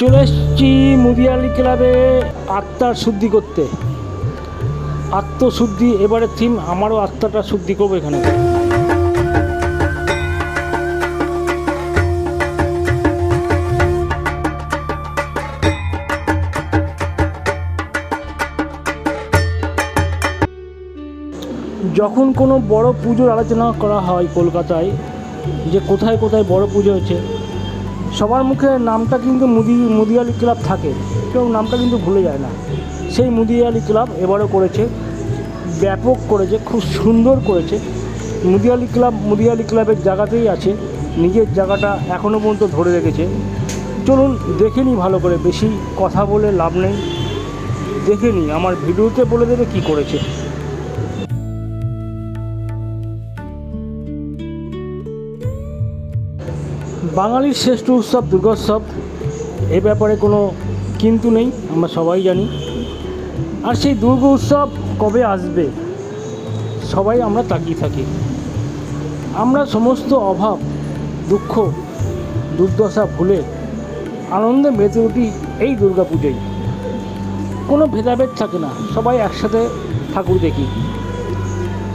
চলে এসছি মুদিয়ালি ক্লাবে আত্মার শুদ্ধি করতে। আত্মশুদ্ধি এবারে থিম আমারও আত্মাটা শুদ্ধি করব এখানে। যখন কোনো বড় পুজোর আলোচনা করা হয় কলকাতায় যে কোথায় কোথায় বড় পুজো হয়েছে সবার মুখে নামটা কিন্তু মুদি মুদিয়ালি ক্লাব থাকে, কেউ নামটা কিন্তু ভুলে যায় না। সেই মুদিয়ালি ক্লাব এবারও করেছে, ব্যাপক করেছে, খুব সুন্দর করেছে। মুদিয়ালি ক্লাব মুদিয়ালি ক্লাবের জায়গাতেই আছে, নিজের জায়গাটা এখনও পর্যন্ত ধরে রেখেছে। চলুন দেখে নিই ভালো করে, বেশি কথা বলে লাভ নেই। দেখে নিই, আমার ভিডিওতে বলে দেবে কী করেছে। বাঙালির শ্রেষ্ঠ উৎসব, দুর্গোৎসব, এ ব্যাপারে কোনো কিন্তু নেই, আমরা সবাই জানি। আর সেই দুর্গ উৎসব কবে আসবে? সবাই আমরা তাকিয়ে থাকি। আমরা সমস্ত অভাব, দুঃখ, দুর্দশা ভুলে আনন্দে মেতে উঠি এই দুর্গা পুজোয়। কোনো ভেদাভেদ থাকে না, সবাই একসাথে ঠাকুর দেখি।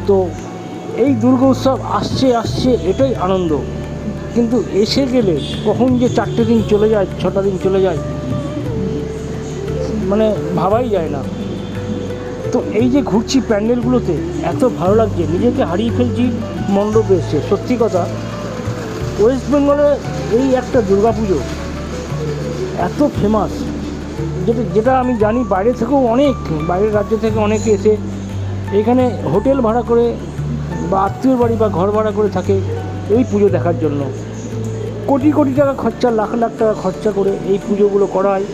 তো এই দুর্গা উৎসব আসছে আসছে, এটাই আনন্দ। কিন্তু এসে গেলে কখন যে চারটে দিন চলে যায়, ছটা দিন চলে যায় মানে ভাবাই যায় না। তো এই যে ঘুরছি প্যান্ডেলগুলোতে, এত ভালো লাগছে। নিজেকে হারিয়ে ফেলছি মণ্ডপে এসে, সত্যি কথা। ওয়েস্ট বেঙ্গলে এই একটা দুর্গাপুজো, এত ফেমাস যেটা যেটা আমি জানি বাইরে থেকেও অনেক, বাইরের রাজ্য থেকে অনেকে এসে এখানে হোটেল ভাড়া করে বা আত্মীয় বাড়ি বা ঘর ভাড়া করে থাকে এই পুজো দেখার জন্য। কোটি কোটি টাকা খরচা, লাখ লাখ টাকা খরচা করে এই পুজোগুলো করায়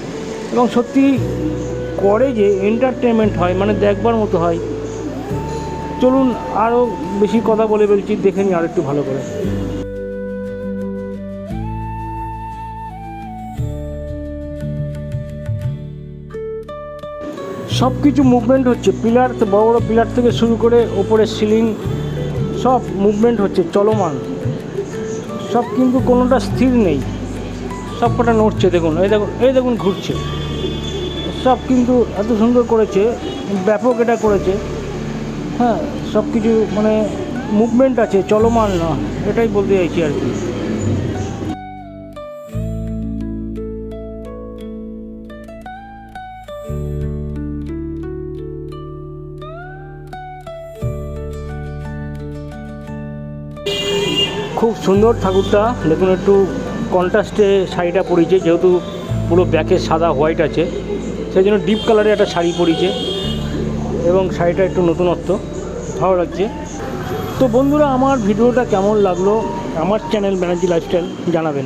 এবং সত্যি করে যে এন্টারটেনমেন্ট হয় মানে দেখবার মতো হয়। চলুন আরও বেশি কথা বলে ফেলছি, দেখে নিই আর একটু ভালো করে। সব কিছু মুভমেন্ট হচ্ছে। পিলার বড় বড় পিলার থেকে শুরু করে ওপরে সিলিং সব মুভমেন্ট হচ্ছে, চলমান। সব কিন্তু কোনোটা স্থির নেই। সব কটা নড়ছে, দেখুন। এই দেখুন এই দেখুন ঘুরছে। সব কিন্তু এত সুন্দর করেছে, ব্যাপক এটা করেছে। হ্যাঁ সব কিছু মানে মুভমেন্ট আছে, চলমান না, এটাই বলতে চাইছি আর কি। খুব সুন্দর ঠাকুরটা। দেখুন একটু কন্ট্রাস্টে শাড়িটা পরিছে যেহেতু পুরো ব্যাকে সাদা হোয়াইট আছে। সেই জন্য ডিপ কালারে একটা শাড়ি পরিছে এবং শাড়িটা একটু নতুনত্ব। ভালো লাগছে। তো বন্ধুরা, আমার ভিডিওটা কেমন লাগল? আমার চ্যানেল ব্যানার্জি লাইফস্টাইল জানাবেন।